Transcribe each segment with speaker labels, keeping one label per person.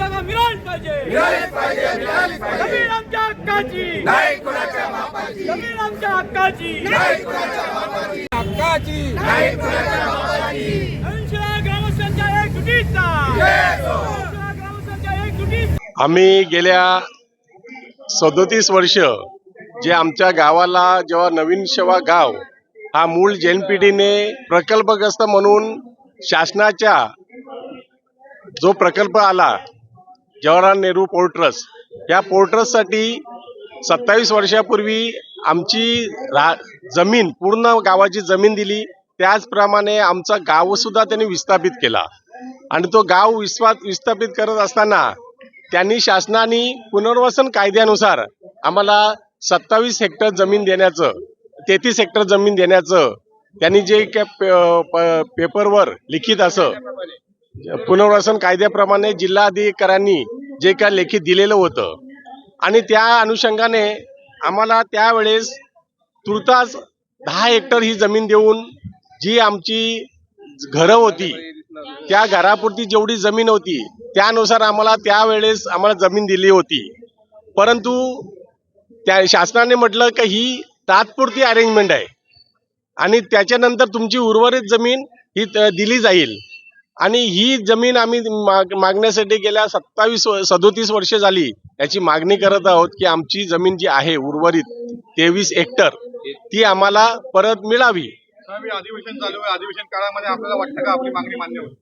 Speaker 1: जागा मिळाली पाहिजे.
Speaker 2: मिळालीच पाहिजे मिळालीच पाहिजे.
Speaker 1: जमीन आमच्या हक्काची.
Speaker 2: नाही कुणाच्या बापाची.
Speaker 1: जमीन आमच्या हक्काची.
Speaker 2: नाही कुणाच्या बापाची.
Speaker 1: हक्काची.
Speaker 2: नाही कुणाच्या बापाची.
Speaker 1: ऐंशीला ग्रामस्थांच्या
Speaker 2: हो.
Speaker 1: एकजुटीचा
Speaker 3: आम्ही गेल्या सदोतीस वर्ष जे आमच्या गावाला जेव्हा नवीन शेवा गाव हा मूळ जैनपिढीने प्रकल्पग्रस्त म्हणून शासनाच्या जो प्रकल्प आला जवाहरलाल नेहरू पोर्ट ट्रस्ट या पोर्ट ट्रस्टसाठी सत्तावीस वर्षापूर्वी आमची रा जमीन पूर्ण गावाची जमीन दिली. त्याचप्रमाणे आमचा गाव सुद्धा त्यांनी विस्थापित केला. आणि तो गाव विस्वा विस्थापित करत असताना त्यांनी शासनाने पुनर्वसन कायद्यानुसार आम्हाला सत्तावीस हेक्टर जमीन देण्याचं तेहतीस हेक्टर जमीन देण्याचं त्यांनी जे काय पे- पेपरवर लिखित असं पुनर्वसन कायद्याप्रमाणे जिल्हाधिकाऱ्यांनी जे काय लेखी दिलेलं होतं आणि त्या अनुषंगाने आम्हाला त्यावेळेस तुर्तास दहा हेक्टर ही जमीन देऊन जी आमची घरं होती त्या घरापुरती जेवढी जमीन होती त्यानुसार आम्हाला त्यावेळेस आम्हाला जमीन दिली होती. परंतु त्या शासनाने म्हटलं की ही तात्पुरती अरेंजमेंट आहे. आणि त्याच्यानंतर तुमची उर्वरित जमीन ही दिली जाईल. आणि ही जमीन आम्ही माग मागण्यासाठी गेल्या सत्तावीस सदोतीस वर्षे झाली. याची मागणी करत आहोत की आमची जमीन जी आहे उर्वरित तेवीस हेक्टर ती आम्हाला परत मिळावी.
Speaker 4: साहेब, अधिवेशन चालू आहे. अधिवेशन काळामध्ये आपल्याला वाटतं का आपली मागणी मान्य होईल?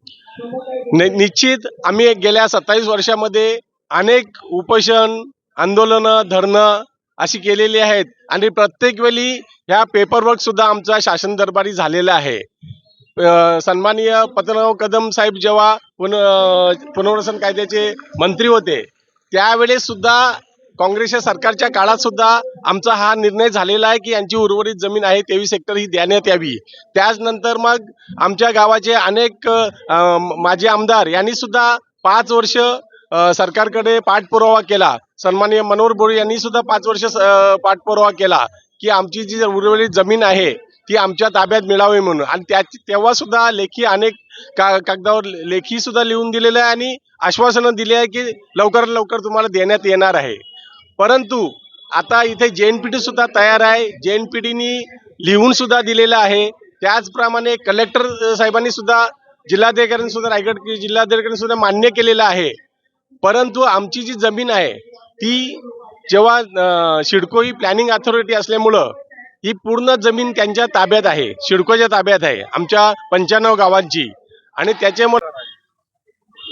Speaker 3: नि- निश्चित आम्ही गेल्या सत्तावीस वर्षामध्ये अनेक उपोषण आंदोलनं धरणं अशी केलेली आहेत. आणि प्रत्येक वेळी ह्या पेपरवर्क सुद्धा आमचा शासन दरबारी झालेला आहे. सन्माननीय पतनराव कदम साहेब जेव्हा पुन पुनर्वसन कायद्याचे मंत्री होते त्यावेळेस सुद्धा काँग्रेसच्या सरकारच्या काळात सुद्धा आमचा हा निर्णय झालेला आहे की यांची उर्वरित जमीन आहे तेवीस हेक्टर ही देण्यात यावी. त्याचनंतर मग आमच्या गावाचे अनेक माजी आमदार यांनी सुद्धा पाच वर्ष सरकारकडे पाठपुरावा केला. सन्माननीय मनोहर बोरे यांनी सुद्धा पाच वर्ष पाठपुरावा केला की आमची जी उर्वरित जमीन आहे ती आमच्या ताब्यात मिळावी म्हणून. आणि त्याची तेव्हा सुद्धा लेखी अनेक का कागदावर लेखी सुद्धा लिहून दिलेलं आहे आणि आश्वासनं दिली आहे की लवकरात लवकर तुम्हाला देण्यात येणार आहे. परंतु आता इथे जन पी टी सुद्धा तयार आहे. जेएनपीटीनी लिहून सुद्धा दिलेलं आहे. त्याचप्रमाणे कलेक्टर साहेबांनी सुद्धा जिल्हाधिकाऱ्यांनी सुद्धा रायगड जिल्हाधिकाऱ्यांनी सुद्धा मान्य केलेलं आहे. परंतु आमची जी जमीन आहे ती जेव्हा अं, सिडको ही प्लॅनिंग अथॉरिटी असल्यामुळं ही पूर्ण जमीन त्यांच्या ताब्यात आहे. शिडकोच्या ताब्यात आहे. आमच्या पंच्याण्णव गावांची. आणि त्याच्यामुळे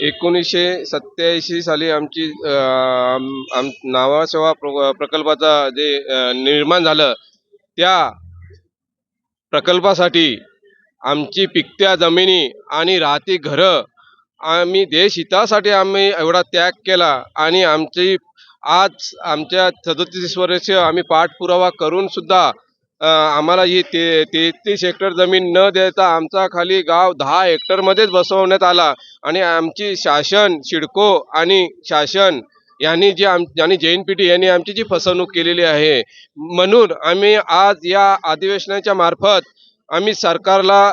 Speaker 5: एकोणीसशे सत्याऐंशी साली आमची आम- नावासेवा प्र- प्रकल्पाचा जे निर्माण झालं त्या प्रकल्पासाठी आमची पिकत्या जमिनी आणि राहती घरं आम्ही देशहितासाठी आम्ही एवढा त्याग केला आणि आमची आज आमच्या सदतीस वर्ष आम्ही पाठपुरावा करून सुद्धा आम्हाला ही ते तेहतीस हेक्टर जमीन न देता आमचा खाली गाव दहा हेक्टरमध्येच बसवण्यात आला. आणि आमची शासन शिडको आणि शासन यांनी जी आम यांनी जैन पिढी यांनी आमची जी फसवणूक केलेली आहे. म्हणून आम्ही आज या अधिवेशनाच्या मार्फत आम्ही सरकारला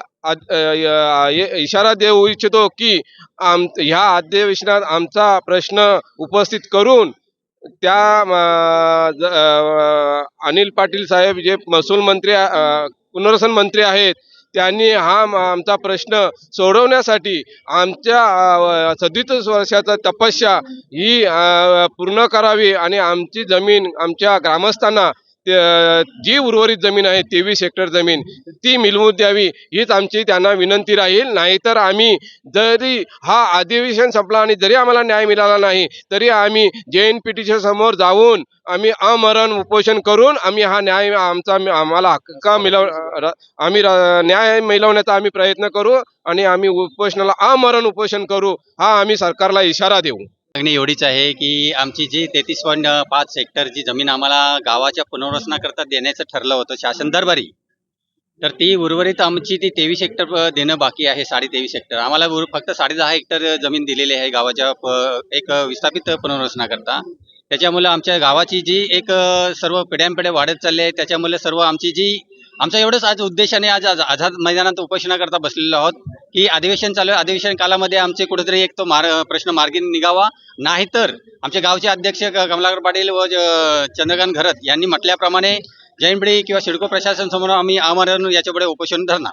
Speaker 5: इशारा देऊ इच्छितो की आम ह्या अधिवेशनात आमचा प्रश्न उपस्थित करून त्या अनिल पाटील साहेब जे महसूल मंत्री पुनर्वसन मंत्री आहेत त्यांनी हा आमचा प्रश्न सोडवण्यासाठी आमच्या सदतीस वर्षाचा तपस्या ही पूर्ण करावी आणि आमची जमीन आमच्या ग्रामस्थांना जी उर्वरित जमीन आहे तेवीस हेक्टर जमीन ती मिळवून द्यावी हीच आमची त्यांना विनंती राहील. नाहीतर आम्ही जरी हा अधिवेशन संपला आणि जरी आम्हाला न्याय मिळाला नाही तरी आम्ही जे एन पी टीच्या समोर जाऊन आम्ही अमरण उपोषण करून आम्ही हा न्याय आमचा आम्हाला हक्क मिळव आम्ही न्याय मिळवण्याचा आम्ही प्रयत्न करू आणि आम्ही उपोषणाला अमरण उपोषण करू हा आम्ही सरकारला इशारा देऊ.
Speaker 6: मागणी एवढीच आहे की आमची जी तेहतीस पॉईंट पाच हेक्टर जी जमीन आम्हाला गावाच्या पुनर्वसनाकरता देण्याचं ठरलं होतं शासन दरबारी तर ती उर्वरित आमची ती तेवीस हेक्टर देणं बाकी आहे साडे तेवीस हेक्टर. आम्हाला फक्त साडे दहा हेक्टर जमीन दिलेली आहे गावाच्या एक विस्थापित पुनर्वसनाकरता. त्याच्यामुळे आमच्या गावाची जी एक सर्व पिढ्यानपिढ्या वाढत चालली आहे त्याच्यामुळे सर्व आमची जी आमचा एवढंच आज उद्देशाने आज आज आझाद मैदानात उपोषणाकरता बसलेलो आहोत. की अधिवेशन चालू आहे. अधिवेशन कालामध्ये आमचे कुठेतरी एक तो मार प्रश्न मार्गी निघावा. नाहीतर आमचे गावचे अध्यक्ष कमलाकर पाटील व चंद्रकांत घरत यांनी म्हटल्याप्रमाणे जैन पिढी किंवा सिडको प्रशासन समोर आम्ही आमरण याच्यापुढे उपोषण धरणार.